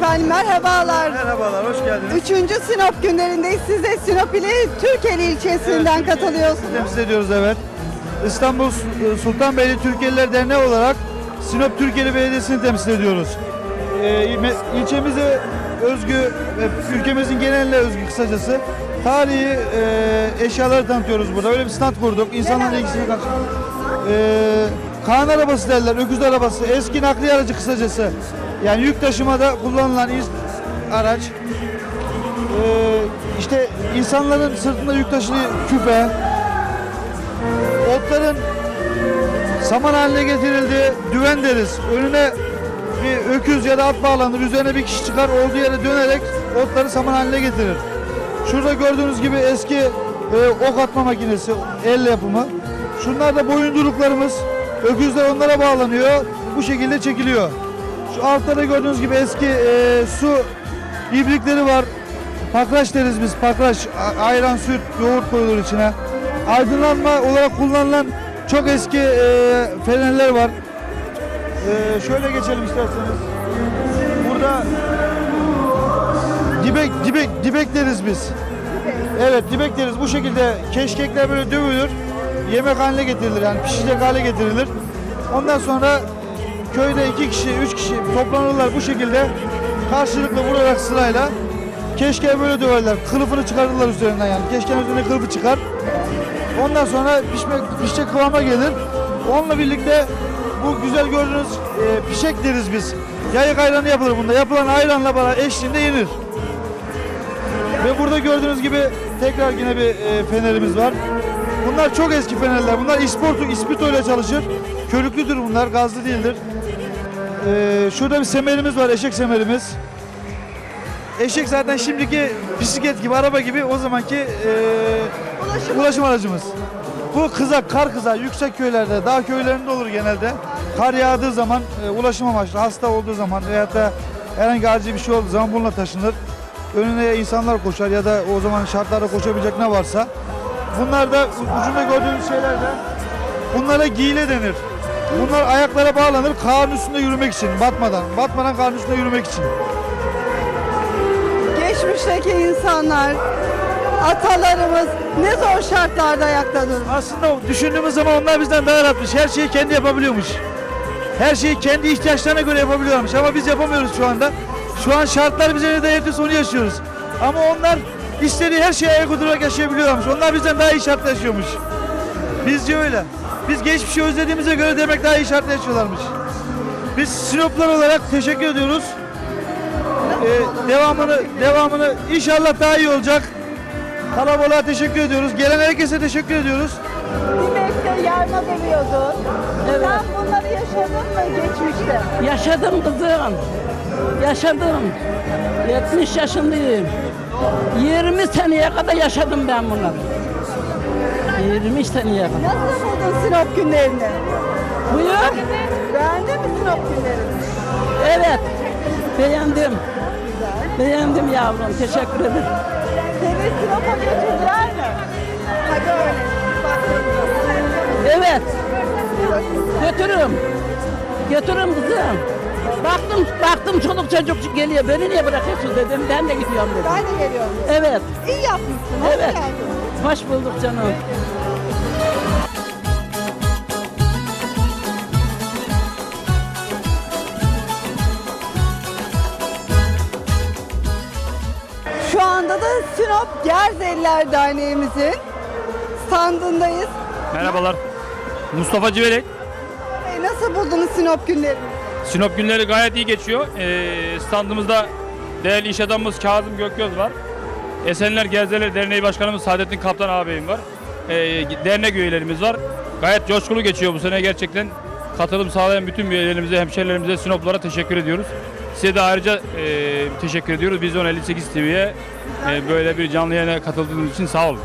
Efendim merhabalar. Merhabalar, hoş geldiniz. Üçüncü Sinop günlerindeyiz. Siz de Sinop ili Türkeli ilçesinden katılıyorsunuz. Temsil ediyoruz evet. İstanbul Su- Sultanbeyli Türkeliler Derneği olarak Sinop Türkeli Belediyesi'ni temsil ediyoruz. Ee, ilçemize özgü ve ülkemizin geneline özgü kısacası tarihi e, eşyaları tanıtıyoruz burada. Öyle bir stand kurduk. İnsanların ilgisini karşı. Ee, Kaan arabası derler, öküz arabası, eski nakliye aracı kısacası. Yani yük taşımada kullanılan araç. Ee, işte insanların sırtında yük taşıdığı küpe, otların saman haline getirildiği düven deriz. Önüne bir öküz ya da at bağlanır, üzerine bir kişi çıkar, olduğu yere dönerek otları saman haline getirir. Şurada gördüğünüz gibi eski e, ok atma makinesi, el yapımı. Şunlar da boyunduruklarımız. Öküzler onlara bağlanıyor. Bu şekilde çekiliyor. Şu altta da gördüğünüz gibi eski e, su ibrikleri var. Pakraç deriz biz. Pakraç, a- ayran, süt, yoğurt koyulur içine. Aydınlanma olarak kullanılan çok eski e, fenerler var. E, şöyle geçelim isterseniz. Burada dibek, dibek, dibek deriz biz. Evet dibek deriz. Bu şekilde keşkekler böyle dövülür. Yemek haline getirilir yani pişecek hale getirilir. Ondan sonra köyde iki kişi, üç kişi toplanırlar bu şekilde karşılıklı vurarak sırayla keşke böyle döverler. Kılıfını çıkarırlar üzerinden yani. Keşkenin üzerine kılıfı çıkar. Ondan sonra pişme, pişecek kıvama gelir. Onunla birlikte bu güzel gördüğünüz e, pişek deriz biz. Yayık ayranı yapılır bunda. Yapılan ayranla beraber eşliğinde yenir. Ve burada gördüğünüz gibi tekrar yine bir e, fenerimiz var. Bunlar çok eski fenerler. Bunlar isportu, ispito ile çalışır. Körüklüdür bunlar, gazlı değildir. E, şurada bir semerimiz var, eşek semerimiz. Eşek zaten şimdiki bisiklet gibi, araba gibi o zamanki e, ulaşım. aracımız. Bu kızak, kar kızağı yüksek köylerde, dağ köylerinde olur genelde. Kar yağdığı zaman e, ulaşım amaçlı, hasta olduğu zaman veyahut da herhangi acil bir şey olduğu zaman bununla taşınır. Önüne insanlar koşar ya da o zaman şartlarda koşabilecek ne varsa. Bunlar da ucunda gördüğünüz şeyler de bunlara giyile denir. Bunlar ayaklara bağlanır karın üstünde yürümek için, batmadan. Batmadan karın üstünde yürümek için. Geçmişteki insanlar, atalarımız ne zor şartlarda ayakta durmuş. Aslında düşündüğümüz zaman onlar bizden daha rahatmış. Her şeyi kendi yapabiliyormuş. Her şeyi kendi ihtiyaçlarına göre yapabiliyormuş ama biz yapamıyoruz şu anda. Şu an şartlar bize ne dayatıyorsa onu yaşıyoruz. Ama onlar istediği her şeye ayak uydurarak yaşayabiliyorlarmış. Onlar bizden daha iyi şartla yaşıyormuş. Bizce öyle. Biz geçmişi özlediğimize göre demek daha iyi şartla yaşıyorlarmış. Biz Sinoplar olarak teşekkür ediyoruz. Ee, devamını devamını inşallah daha iyi olacak. Kalabalığa teşekkür ediyoruz. Gelen herkese teşekkür ediyoruz. Dibek'te yarma demiyordun. Evet. Sen bunları yaşadın mı geçmişte? Yaşadım kızım. Yaşadım. 70 yaşındayım. 20 seneye kadar yaşadım ben bunları. 20 seneye kadar. Nasıl buldun Sinop günlerini? Buyur. Beğendin mi Sinop günlerini? Evet. Beğendim. Beğendim yavrum. Teşekkür ederim. Seni Sinop'a götürdüler mi? Hadi öyle. Evet. Götürürüm. Götürürüm kızım. Baktım, baktım çoluk çocuk geliyor. Beni niye bırakıyorsun dedim. Ben de gidiyorum dedim. Ben de geliyorum. Evet. İyi yapmışsın. Hoş Evet. geldin. Hoş bulduk canım. Şu anda da Sinop Gerzeliler Derneğimizin standındayız. Merhabalar. Mustafa Civelek. Nasıl buldunuz Sinop günlerini? Sinop günleri gayet iyi geçiyor. Ee, standımızda değerli iş adamımız Kazım Gökgöz var. Esenler Gezdeler Derneği Başkanımız Saadettin Kaptan ağabeyim var. Ee, dernek üyelerimiz var. Gayet coşkulu geçiyor bu sene gerçekten. Katılım sağlayan bütün üyelerimize, hemşerilerimize, Sinoplara teşekkür ediyoruz. Size de ayrıca e, teşekkür ediyoruz. Vizyon 58 TV'ye e, böyle bir canlı yayına katıldığınız için sağ olun.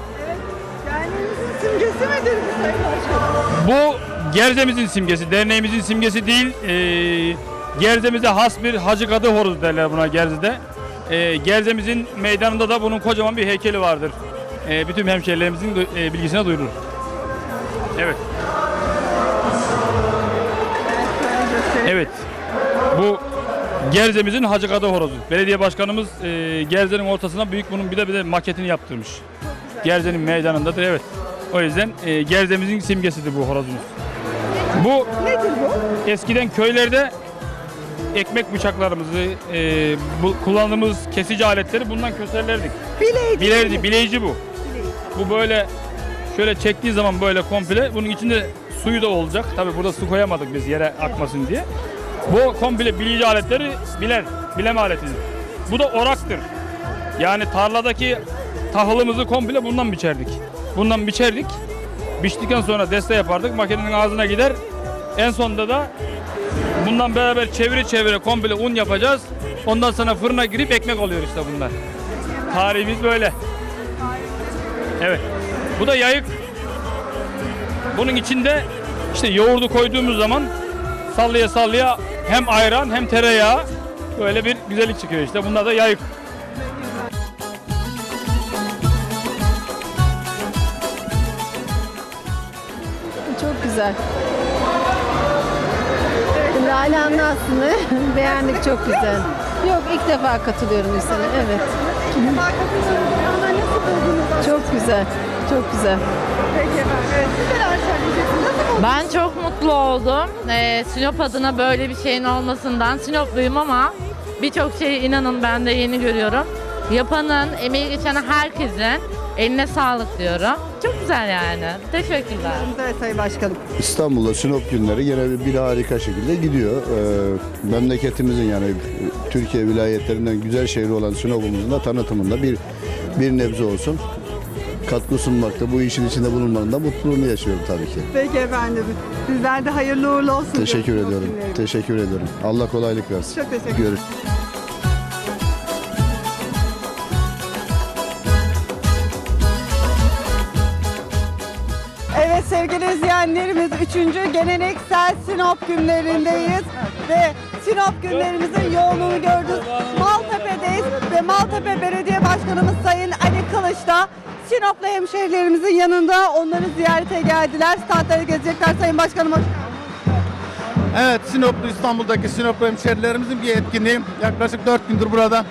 Derneğimizin simgesi midir bu Sayın Başkanım? Bu Gerze'mizin simgesi, derneğimizin simgesi değil. E, Gerze'mize has bir hacı kadı horozu derler buna Gerze'de. E, Gerze'mizin meydanında da bunun kocaman bir heykeli vardır. E, bütün hemşehrilerimizin e, bilgisine duyurulur. Evet. Evet. Bu Gerzemizin Hacı Kadı horozu. Belediye başkanımız e, Gerze'nin ortasına büyük bunun bir de bir de maketini yaptırmış. Gerze'nin meydanındadır evet. O yüzden e, Gerze'mizin simgesidir bu horozumuz. Bu Nedir bu? eskiden köylerde ekmek bıçaklarımızı, e, bu kullandığımız kesici aletleri bundan köserlerdik. Bileği. Bilerdi, bileyici bu. Bu böyle şöyle çektiği zaman böyle komple bunun içinde suyu da olacak. Tabi burada su koyamadık biz yere akmasın diye. Bu komple bileyici aletleri biler, bileme aletidir. Bu da oraktır. Yani tarladaki tahılımızı komple bundan biçerdik. Bundan biçerdik. Biçtikten sonra deste yapardık. Makinenin ağzına gider. En sonunda da bundan beraber çevire çevire komple un yapacağız. Ondan sonra fırına girip ekmek oluyor işte bunlar. Tarihimiz böyle. Evet. Bu da yayık. Bunun içinde işte yoğurdu koyduğumuz zaman sallaya sallaya hem ayran hem tereyağı böyle bir güzellik çıkıyor işte. Bunlar da yayık. Çok güzel. Lale aslında beğendik çok güzel. Yok ilk defa katılıyorum Hüsnü'ne evet. Ama nasıl buldunuz? Çok güzel. Çok güzel. Peki efendim. Evet, siz neler söyleyeceksiniz? Nasıl buldunuz? Ben çok mutlu oldum. Ee, Sinop adına böyle bir şeyin olmasından. Sinopluyum ama birçok şeyi inanın ben de yeni görüyorum. Yapanın, emeği geçen herkesin eline sağlık diyorum. Çok güzel yani. Teşekkürler. Evet Sayın Başkanım. İstanbul'da Sinop günleri gene bir, bir harika şekilde gidiyor. Ee, memleketimizin yani Türkiye vilayetlerinden güzel şehri olan Sinop'umuzun da tanıtımında bir bir nebze olsun katkı sunmakta, bu işin içinde bulunmanın da mutluluğunu yaşıyorum tabii ki. Peki efendim. Sizler de hayırlı uğurlu olsun. Teşekkür diyorum. ediyorum. Teşekkür ediyorum. Allah kolaylık versin. Çok teşekkür ederim. Görüş. Sevgili izleyenlerimiz 3. geleneksel Sinop günlerindeyiz ve Sinop günlerimizin yoğunluğunu gördük. Maltepe'deyiz ve Maltepe Belediye Başkanımız Sayın Ali Kılıç da Sinoplu hemşehrilerimizin yanında onları ziyarete geldiler. Statları gezecekler Sayın Başkanım. Evet Sinoplu İstanbul'daki Sinoplu hemşerilerimizin bir etkinliği. Yaklaşık 4 gündür burada.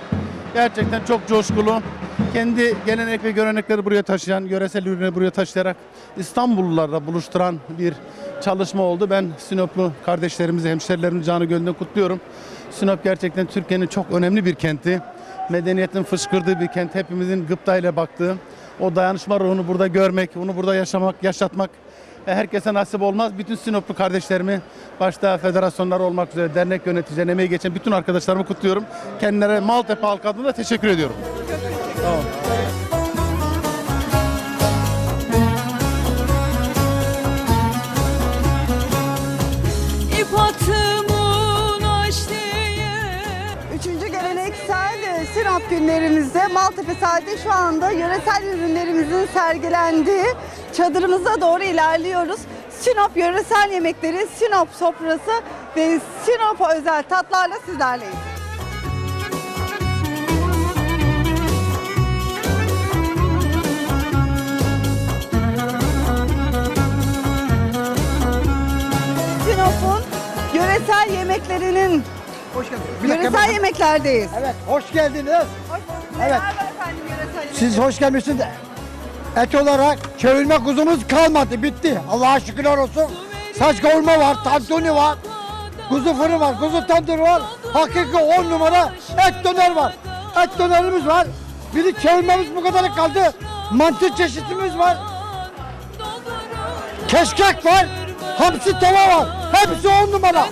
Gerçekten çok coşkulu. Kendi gelenek ve görenekleri buraya taşıyan, yöresel ürünleri buraya taşıyarak İstanbullularla buluşturan bir çalışma oldu. Ben Sinoplu kardeşlerimizi, hemşerilerimizi canı gönülden kutluyorum. Sinop gerçekten Türkiye'nin çok önemli bir kenti. Medeniyetin fışkırdığı bir kent. Hepimizin gıptayla baktığı. O dayanışma ruhunu burada görmek, onu burada yaşamak, yaşatmak herkese nasip olmaz. Bütün Sinoplu kardeşlerimi başta federasyonlar olmak üzere dernek yöneticileri, emeği geçen bütün arkadaşlarımı kutluyorum. Kendilerine Maltepe halkı adına teşekkür ediyorum. İp günlerimizde Maltepe sahilde şu anda yöresel ürünlerimizin sergilendiği çadırımıza doğru ilerliyoruz. Sinop yöresel yemekleri, Sinop sofrası ve Sinop özel tatlarla sizlerleyiz. Sinop'un yöresel yemeklerinin Hoş geldiniz. Yöresel yemeklerdeyiz. Evet, hoş geldiniz. Evet. Evet. efendim yöresel yemek. Siz hoş gelmişsiniz. Et olarak çevirme kuzumuz kalmadı, bitti. Allah'a şükürler olsun. Saç kavurma var, tantuni var. Kuzu fırın var, kuzu tandır var. Hakiki on numara et döner var. Et dönerimiz var. Bir de çevirmemiz bu kadar kaldı. Mantı çeşitimiz var. Keşkek var. Hamsi tava var. Hepsi on numara.